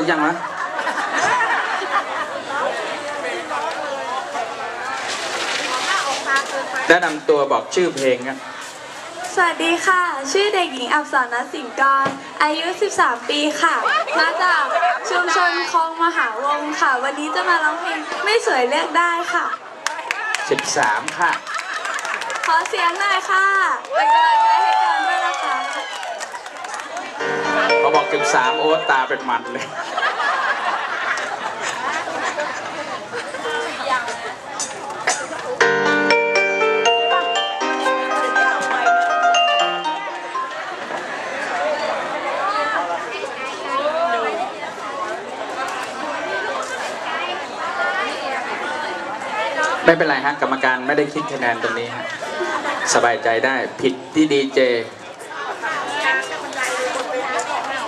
กยังวะแนะนำตัวบอกชื่อเพลงครับสวัสดีค่ะ ชื่อเด็กหญิงอับสรนสิงห์กร อายุ 13 ปีค่ะ มาจากชุมชนคลองมหาวงศ์ค่ะ วันนี้จะมาร้องเพลงไม่สวยเลือกได้ค่ะ 13 ค่ะ ขอเสียงหน่อยค่ะ เป็นกำลังใจให้กันด้วยนะคะ พอบอก13โอ๊ตตาเป็นมันเลยไม่เป็นไรฮะกรรมการไม่ได้คิดคะแนนตรงนี้ฮะสบายใจได้ผิดที่ดีเจ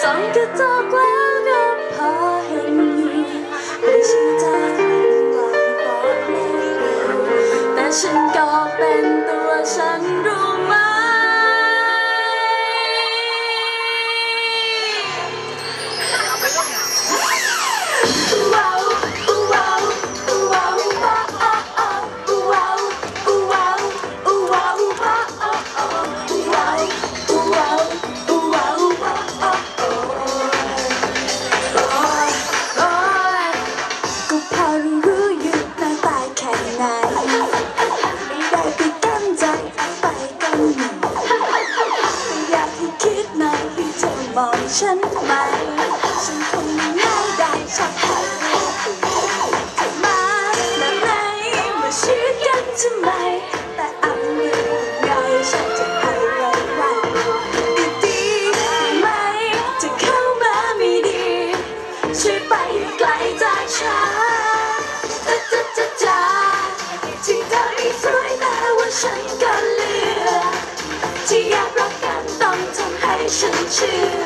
Some could talk. ฉันไหมฉันคงไม่ได้ชอบใครจะมาแบบไหนมาชีดกันทำไม แต่อาเรื่องใหญ่ฉันจะให้ไว้ไว้ดีๆได้ไหมจะเข้ามาไม่ดี ช่วยไปไกลจากฉันจ้าจ้าจ้าจ้าที่เธอไม่สวยแต่ว่าฉันก็เลือกที่อยากรักกันต้องทำให้ฉันเชื่อ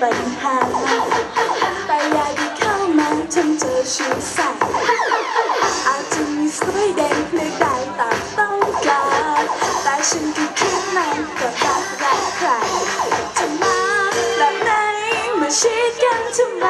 ไปัญหาแต่ยาที่เข้ามาฉันเจอชูใส่อาจจะมีสวยแดงเพื่อได้ตามต้องการแต่ฉันก็คิดมันก็ตัดรักใครจะมาแบบไหนมาชีดกันทำไม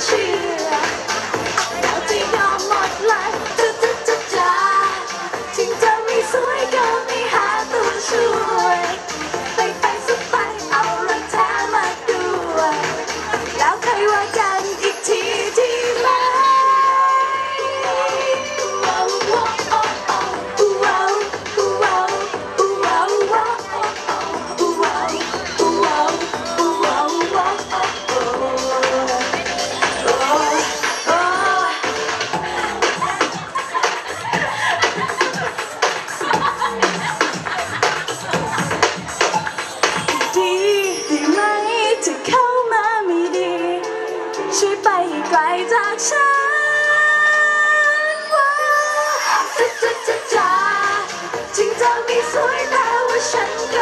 cheese. soy la